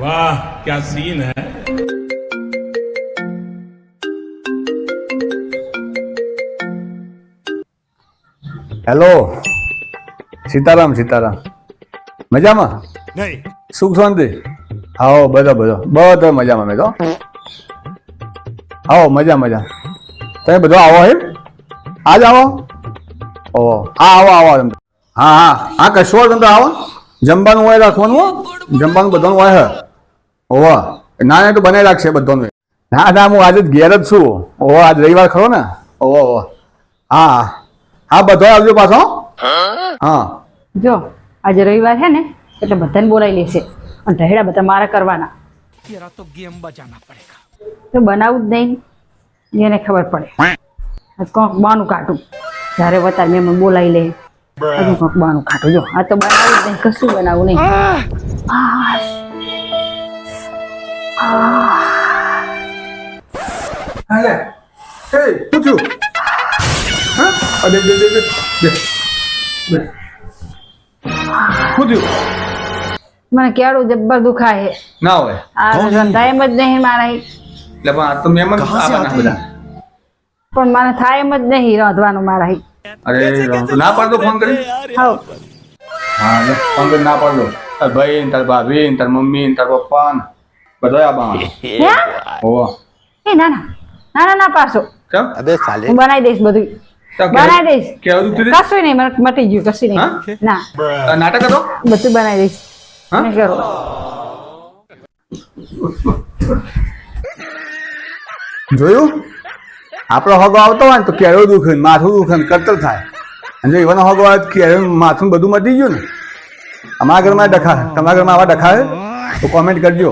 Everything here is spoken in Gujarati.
वाह क्या सीन है હેલો સીતારામ સીતારામ મજામાં સુખ શાંતિ આવો બધો બધો બધો મજામાં મેં તો આવો મજા મજા તમે બધો આવો એમ આજ આવો ઓ હા આવો આવો તમે હા હા હા કશો તમે આવો જમવાનું હોય રાખવાનું હો જમવાનું બધાનું હોય હે ઓવા ના ના તો બનાવી રાખશે બધાનું. ના ના હું આજે જ ઘેર જ છું. ઓહો આજ રવિવાર ખરો ને? ઓહો ઓહો. હા હા બધો આવજો પાછો. હા. જો આજે રવિવાર છે ને એટલે બધાને બોલાવી લેશે. અને ઢહેડા બધા મારા કરવાના. તો બનાવું જ નહીં. એને ખબર પડે. આજ કોક બાનું કાઢું. જ્યારે વતાર મેં મને બોલાવી લે. હજુ કોક બાનું કાઢું. જો આ તો બનાવું જ નહીં કશું બનાવું નહીં. હાલે. એ થયું? હા? અરે બે બે બે બે બે. મને કેળું જબ્બર દુખાય છે. ના હોય. આ ધંધા એમ જ નહીં મારા એટલે પણ આ તો મહેમાન આવવાના બધા. પણ મને થાય એમ જ નહીં રાંધવાનું મારા અરે તો ના પાડતો ફોન કરી? હા હા ફોન કરી ના પાડતો. તાર ભાઈ ને તાર ભાભી ને તાર મમ્મી ને તાર પપ્પા ને. બધા આવવાના હે? એ ના ના. ના ના ના પાડશો. કેમ? હું બનાવી દઈશ બધું. બનાવી દઈશ. કેવું તું કશું નહીં મને મટી ગયું કશું નહીં. ના. નાટક હતો? બધું બનાવી દઈશ. હા? કરો. જોયું? આપણો હગો આવતો હોય ને તો કેળો દુખે માથું દુખે કતર થાય. અને જો એવાનો હગો આવે કેળો માથું બધું મટી ગયું ને. અમારા ઘરમાં ડખા તમારા ઘરમાં આવા ડખા તો કોમેન્ટ કરજો.